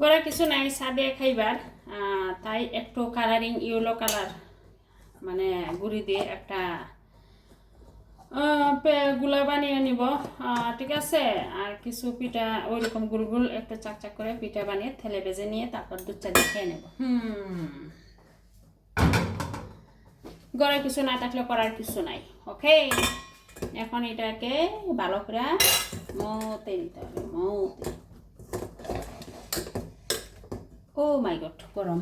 গড়া কিছু নাই সাদে খাইবার তাই একটু কালারিং ইয়েলো কালার মানে গুড়ি দিয়ে একটা গুলা বানিয়ে নিব ঠিক আছে আর কিছু পিঠা ওই রকম গুল গুল একটু চাকচাক করে পিঠা বানিয়ে থেলে বেজে নিয়ে তারপর দুধ চা দিয়ে খেয়ে নেব। হুম। গড়ে কিছু না থাকলে করার কিছু নাই ওকে এখন এটাকে ভালো করে মতে নিতে হবে, মতে। ও মাই গড গরম।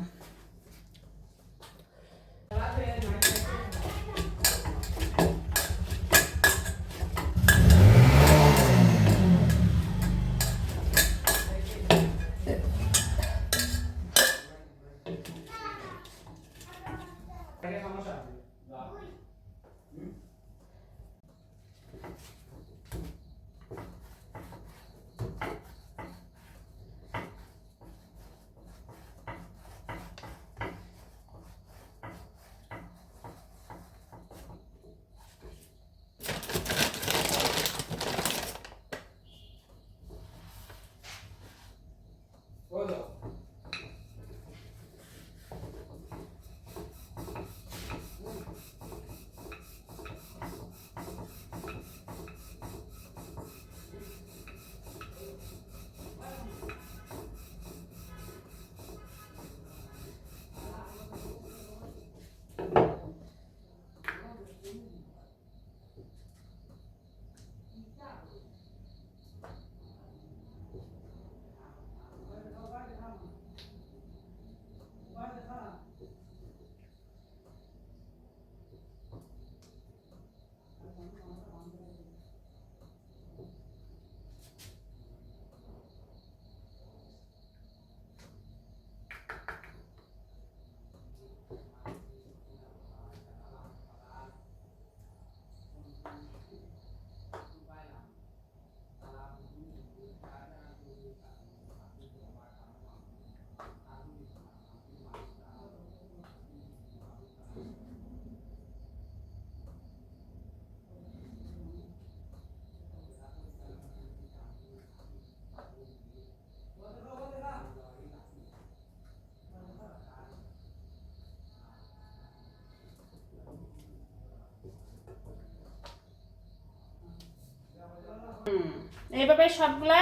এইভাবে সবগুলা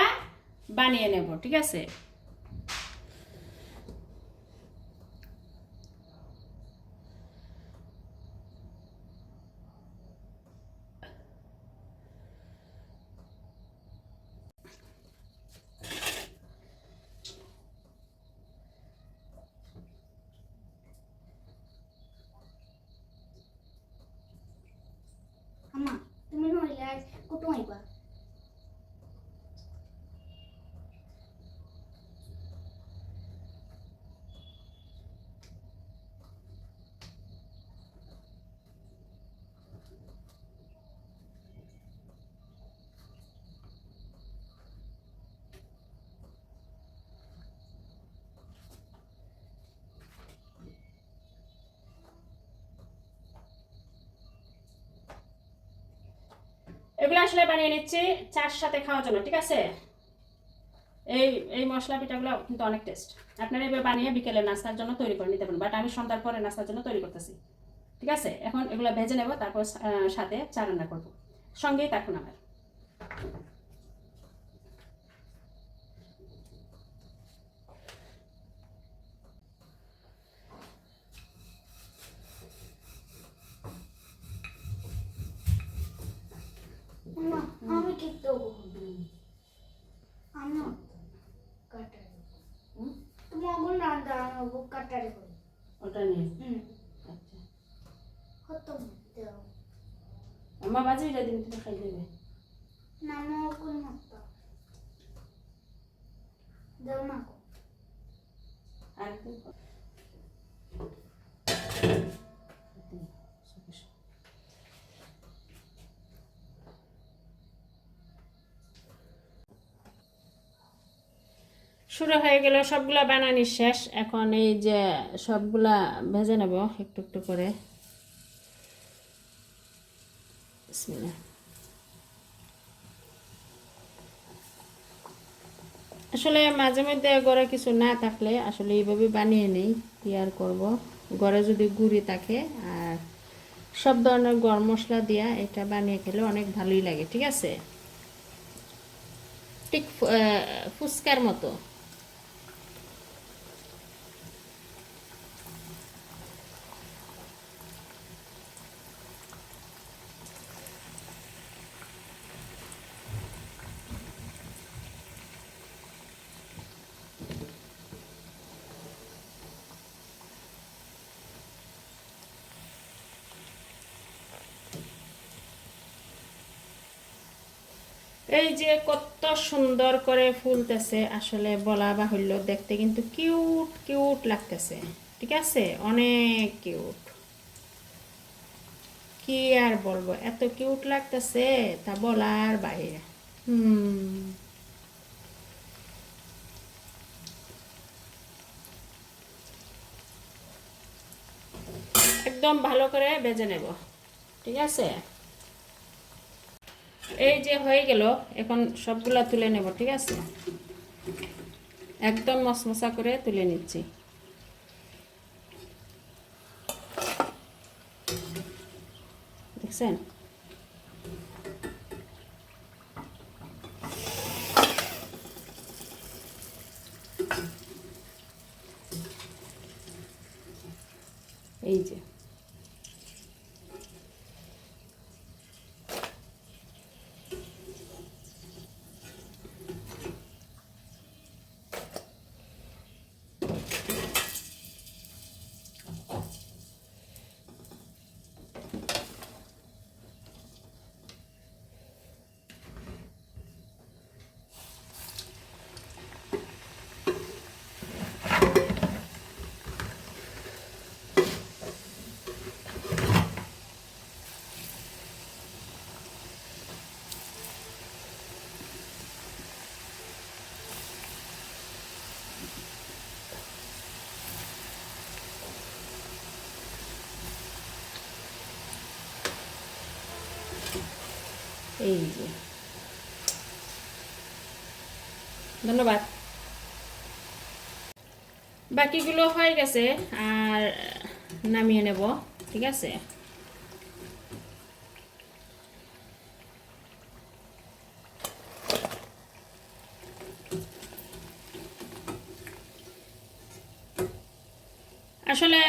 বানিয়ে নেব ঠিক আছে? এগুলো আসলে বানিয়ে নিচ্ছি চার সাথে খাওয়ার জন্য, ঠিক আছে? এই এই মশলা পিঠাগুলো কিন্তু অনেক টেস্ট আপনারা এবার বানিয়ে বিকেলে নাস্তার জন্য তৈরি করে নিতে পারেন বাট আমি সন্ধ্যার পরে নাস্তার জন্য তৈরি করতেছি, ঠিক আছে? এখন এগুলো ভেজে নেব, তারপর সাথে চা রান্না করব। সঙ্গেই থাকুন আমার আম্মা আমি কি দেবো আম্মা কাটারে হুম? তুমি অগুন না দাঁড়াবো কাটারে ওটা নিয়ে? হুম। আচ্ছা। কত দেও আমার বাজে এটা দিন তুমি খাই দেবে নামো অগুন মতো দেও না। আর একটু কর। শুরু হয়ে গেল, সবগুলা বানানি শেষ। এখন এই যে সবগুলা ভেজে নেব একটু একটু করে। আসলে মাঝে মধ্যে ঘরে কিছু না থাকলে আসলে এইভাবে বানিয়ে নেই, কি আর করব? ঘরে যদি গুড়ি থাকে আর সব ধরনের গরম মশলা দিয়া এটা বানিয়ে খেলে অনেক ভালোই লাগে, ঠিক আছে? ঠিক ফুচকার মতো। এই যে কত সুন্দর করে ফুলতেছে আসলে বলা বাহুল্য, দেখতে কিন্তু কিউট কিউট লাগতেছে। ঠিক আছে? অনেক কিউট। কি আর বলব? এত কিউট লাগতেছে তা বলার বাইরে। হুম। একদম ভালো করে বেজে নেব। ঠিক আছে? এই যে হয়ে গেল, এখন সবগুলা তুলে নেব, ঠিক আছে? একদম মশমশা করে তুলে নিচ্ছি। দেখছেন? এই যে। এই যে। ধন্যবাদ। বাকিগুলো হয়ে গেছে, আর নামিয়ে নেব, ঠিক আছে? আসলে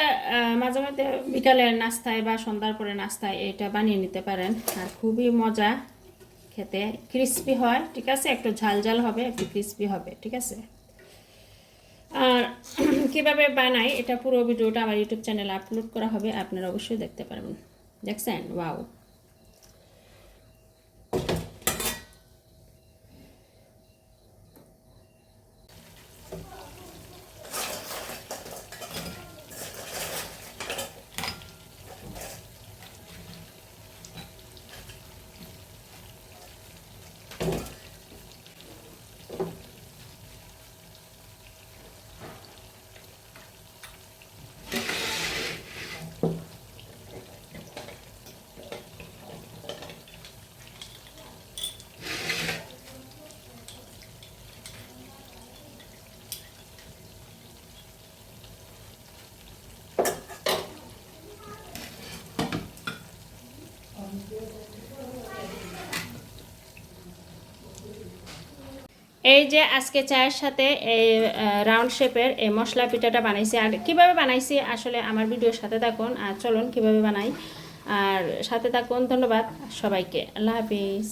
মাঝে মধ্যে বিকালের নাস্তায় বা সন্ধ্যার পরে নাস্তায় এটা বানিয়ে নিতে পারেন, আর খুবই মজা। খেতে। ক্রিস্পি হয়, ঠিক আছে? একটু ঝাল ঝাল হবে, একটু ক্রিস্পি হবে, ঠিক আছে? আর কীভাবে বানাই, এটা পুরো ভিডিওটা আমার ইউটিউব চ্যানেলে আপলোড করা হবে, আপনারা অবশ্যই দেখতে পারবেন। দেখছেন? ওয়াও এই যে আজকে চায়ের সাথে এই রাউন্ড শেপের এই মশলা পিঠাটা বানাইছি। আর কীভাবে বানাইছি আসলে আমার ভিডিওর সাথে থাকুন। আর চলুন কীভাবে বানাই। আর সাথে থাকুন, ধন্যবাদ সবাইকে। আল্লাহ হাফিজ।